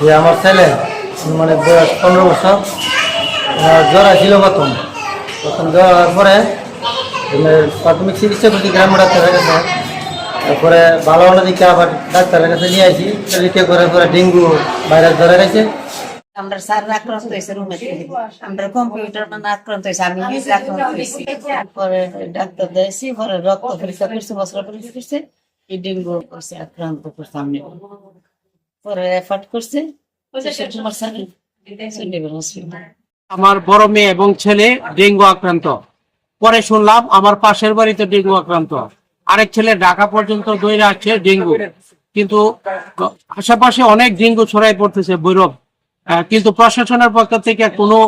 যে আমার ছেলে মানে বয়স পনেরো বছর জ্বর ছিল প্রথম। প্রথম জ্বর হওয়ার পরে প্রাথমিক চিকিৎসা করছি গ্রাম ডাক্তারের কাছে। তারপরে ভালো হলো দিকে আবার ডাক্তারের কাছে নিয়ে আসি। পরীক্ষা করে পরে ডেঙ্গু ভাইরাস ধরে গেছে। আমরা স্যার আক্রান্ত হয়েছে রুমে আমরা কম্পিউটার মানে আক্রান্ত হয়েছে, আমি নিজে আক্রান্ত হয়েছি। পরে ডাক্তার দিয়েছি পরে রক্ত পরীক্ষা করছে মশলা পরীক্ষা করছে। এই ডেঙ্গু করছে, আক্রান্ত করছে, আমি। পরে রেফার করছে। কুমার স্যার হসপিটাল আমার বড় মেয়ে এবং ছেলে ডেঙ্গু আক্রান্ত। পরে শুনলাম আমার পাশের বাড়িতে ডেঙ্গু আক্রান্ত। আরেক ছেলে ঢাকা পর্যন্ত দৌড়ে আসছে ডেঙ্গু। কিন্তু আশেপাশে অনেক ডেঙ্গু ছড়াই পড়তেছে বৈরব কিন্তু প্রশাসনের পক্ষ থেকে কোনো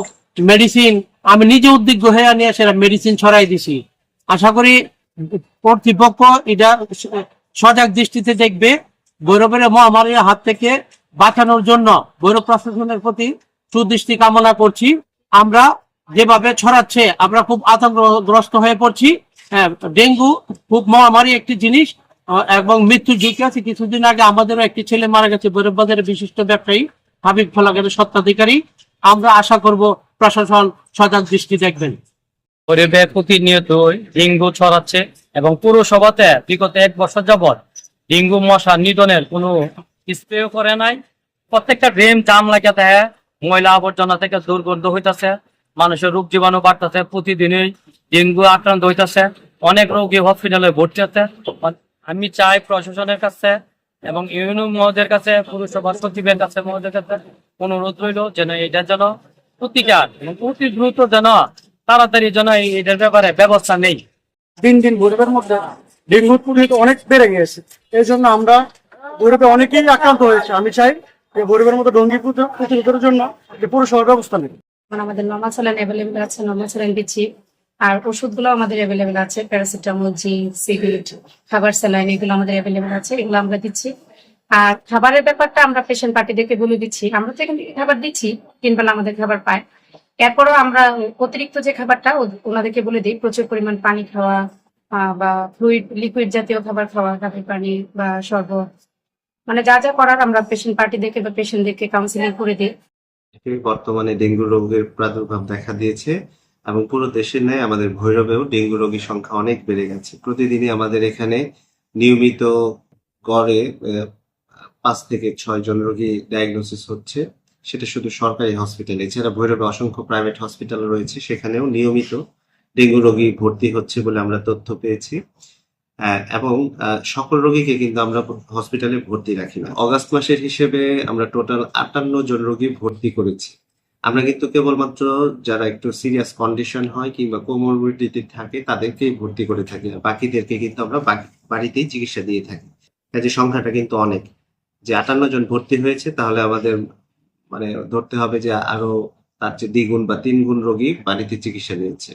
মেডিসিন আমি নিজে উদ্বিগ্ন হয়ে নিয়ে সেটা মেডিসিন ছড়াই দিছি। আশা করি কর্তৃপক্ষ এটা সজাগ দৃষ্টিতে দেখবে। বৈরবের মহামারীর হাত থেকে বাঁচানোর জন্য বৈরব প্রশাসনের প্রতি সুদৃষ্টি কামনা করছি। আমরা যেভাবে ছড়াচ্ছে আমরা খুব আতঙ্কগ্রস্ত হয়ে পড়ছি। হ্যাঁ, ডেঙ্গু খুব মহামারী একটি জিনিস এবং মৃত্যু ঝুঁকি আছে। কিছুদিন আগে আমাদেরও একটি ছেলে মারা গেছে বৈরব বাজারের বিশিষ্ট ব্যবসায়ী হাবিব ফলাগের সত্ত্বাধিকারী আমরা আশা করব প্রশাসন সজাগ দৃষ্টি দেখবেন। প্রতিনিয়ত ডেঙ্গু ছড়াচ্ছে এবং পুরসভাতে বিগত এক বছর যাবৎ ডেঙ্গু, মশা নিধনের কোনো স্প্রে করে নাই। প্রত্যেকটা ড্রেন জাম লাগে থাকে ময়লা আবর্জনা থেকে দুর্গন্ধ হইতাছে, মানুষের রোগ জীবাণু বাড়তেছে, প্রতিদিনই ডেঙ্গু আক্রান্ত হইতাছে, অনেক রোগী হসপিটালে ভর্তি আছে আমি চাই প্রশাসনের কাছে এবং ইউনিয়ন মহোদয়ের কাছে, পুরসভার সচিবের কাছে মহোদয়ের কাছে অনুরোধ রইল যেন এটা যেন প্রতিকার অতি দ্রুত যেন তাড়াতাড়ি যেন এটার ব্যাপারে ব্যবস্থা নেই। দিন দিন ভৈরবের মধ্যে ডেঙ্গুর পরিণতি অনেক বেড়ে গিয়েছে। এই জন্য আমরা ভৈরবে অনেকেই আক্রান্ত হয়েছে। আমি চাই যে ভৈরবের মধ্যে ডঙ্গি প্রতি- প্রতিরোধের জন্য যে পৌরসভার ব্যবস্থা নেবে। আমাদের স্যালাইন অ্যাভেলেবেল আছে স্যালাইন দিচ্ছি আর ওষুধগুলো আমাদের অ্যাভেলেবেল আছে প্যারাসিটামল জি সিভিট খাবার স্যালাইন এগুলো আমাদের অ্যাভেলেবেল আছে, এগুলো আমরা দিচ্ছি। আর খাবারের ব্যাপারটা আমরা পেশেন্ট পার্টিদেরকে বলে দিচ্ছি। আমরা তো এখান খাবার দিচ্ছি তিন বেলা আমাদের খাবার পায়। এরপরও আমরা অতিরিক্ত যে খাবারটা ওনাদেরকে বলে দিই, প্রচুর পরিমাণ পানি খাওয়া বা ফ্লুইড লিকুইড জাতীয় খাবার খাওয়া কাফি পানি বা শরবত মানে যা যা করার আমরা পেশেন্ট পার্টিদেরকে বা পেশেন্টদেরকে কাউন্সিলিং করে দিই। বর্তমানে ডেঙ্গু রোগের প্রাদুর্ভাব দেখা দিয়েছে এবং পুরো দেশের ন্যায় আমাদের ভৈরবেও ডেঙ্গু রোগীর সংখ্যা অনেক বেড়ে গেছে। প্রতিদিনই আমাদের এখানে নিয়মিত গড়ে পাঁচ থেকে ছয় জন রোগী ডায়াগনোসিস হচ্ছে। সেটা শুধু সরকারি হসপিটালে এছাড়া ভৈরবে অসংখ্য প্রাইভেট হসপিটাল রয়েছে, সেখানেও নিয়মিত ডেঙ্গু রোগী ভর্তি হচ্ছে বলে আমরা তথ্য পেয়েছি। আহ, এবং সকল রোগীকে কিন্তু আমরা হসপিটালে ভর্তি রাখি না। অগাস্ট মাসের হিসেবে আমরা টোটাল আটান্ন জন রোগী ভর্তি করেছি। আমরা কিন্তু কেবলমাত্র যারা একটু সিরিয়াস কন্ডিশন হয় কিংবা কোমরবিডিটি থাকে তাদেরকেই ভর্তি করে থাকি না। বাকিদেরকে কিন্তু আমরা বাড়িতেই চিকিৎসা দিয়ে থাকি। কাজে সংখ্যাটা কিন্তু অনেক। যে আটান্ন জন ভর্তি হয়েছে তাহলে আমাদের মানে ধরতে হবে যে আরও তার চেয়ে দ্বিগুণ বা তিন গুণ রোগী বাড়িতে চিকিৎসা নিয়েছে।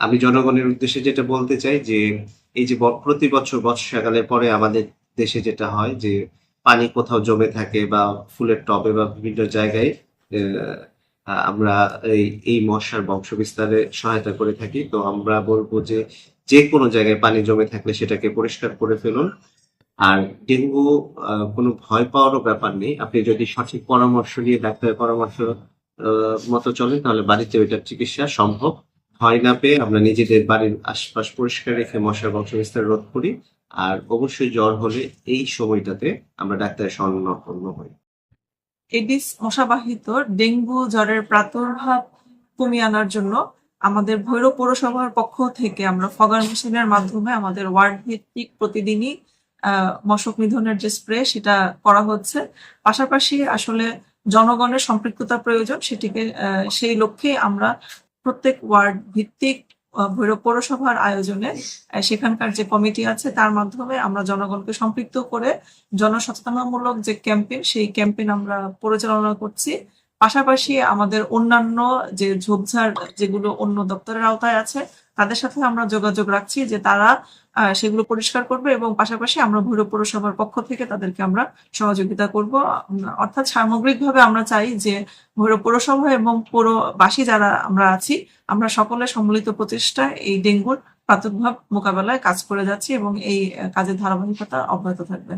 আমি জনগণের উদ্দেশ্যে যেটা বলতে চাই যে, এই যে প্রতি বছর বর্ষাকালের পরে আমাদের দেশে যেটা হয় যে, পানি কোথাও জমে থাকে বা ফুলের টবে বা বিভিন্ন জায়গায় আমরা এই এই মশার বংশ বিস্তারে সহায়তা করে থাকি। তো আমরা বলব যে যে কোনো জায়গায় পানি জমে থাকলে সেটাকে পরিষ্কার করে ফেলুন। আর ডেঙ্গু কোনো ভয় পাওয়ারও ব্যাপার নেই। আপনি যদি সঠিক পরামর্শ নিয়ে ডাক্তারের পরামর্শ মতো চলেন, তাহলে বাড়িতে ওইটার চিকিৎসা সম্ভব। ভয় না পেয়ে আমরা নিজেদের বাড়ির আশপাশ পরিষ্কার রেখে মশার বংশ বিস্তার রোধ করি। আর অবশ্যই জ্বর হলে এই সময়টাতে আমরা ডাক্তারের স্বর্ণাপন্ন হই। এডিস মশাবাহিত ডেঙ্গু, জ্বরের প্রাদুর্ভাব কমিয়ে আনার জন্য আমাদের ভৈরব পৌরসভার পক্ষ থেকে আমরা ফগার মেশিনের মাধ্যমে আমাদের ওয়ার্ড ভিত্তিক প্রতিদিনই মশক নিধনের যে স্প্রে সেটা করা হচ্ছে। পাশাপাশি আসলে জনগণের সম্পৃক্ততা প্রয়োজন, সেটিকে সেই লক্ষ্যে আমরা প্রত্যেক ওয়ার্ড ভিত্তিক ভৈরব পৌরসভার আয়োজনে সেখানকার যে কমিটি আছে তার মাধ্যমে আমরা জনগণকে সম্পৃক্ত করে জনসচেতনামূলক যে ক্যাম্পেইন, সেই ক্যাম্পেইন আমরা পরিচালনা করছি। পাশাপাশি আমাদের অন্যান্য যে ঝোপঝাড় যেগুলো অন্য দপ্তরের আওতায় আছে তাদের সাথে আমরা যোগাযোগ রাখছি যে তারা সেগুলো পরিষ্কার করবে এবং পাশাপাশি আমরা ভৈরব পৌরসভার পক্ষ থেকে তাদেরকে আমরা সহযোগিতা করব। অর্থাৎ সামগ্রিকভাবে আমরা চাই যে ভৈরব পৌরসভা এবং পৌরবাসী যারা আমরা আছি, আমরা সকলে সম্মিলিত প্রচেষ্টায় এই ডেঙ্গুর প্রাদুর্ভাব মোকাবেলায় কাজ করে যাচ্ছি এবং এই কাজের ধারাবাহিকতা অব্যাহত থাকবে।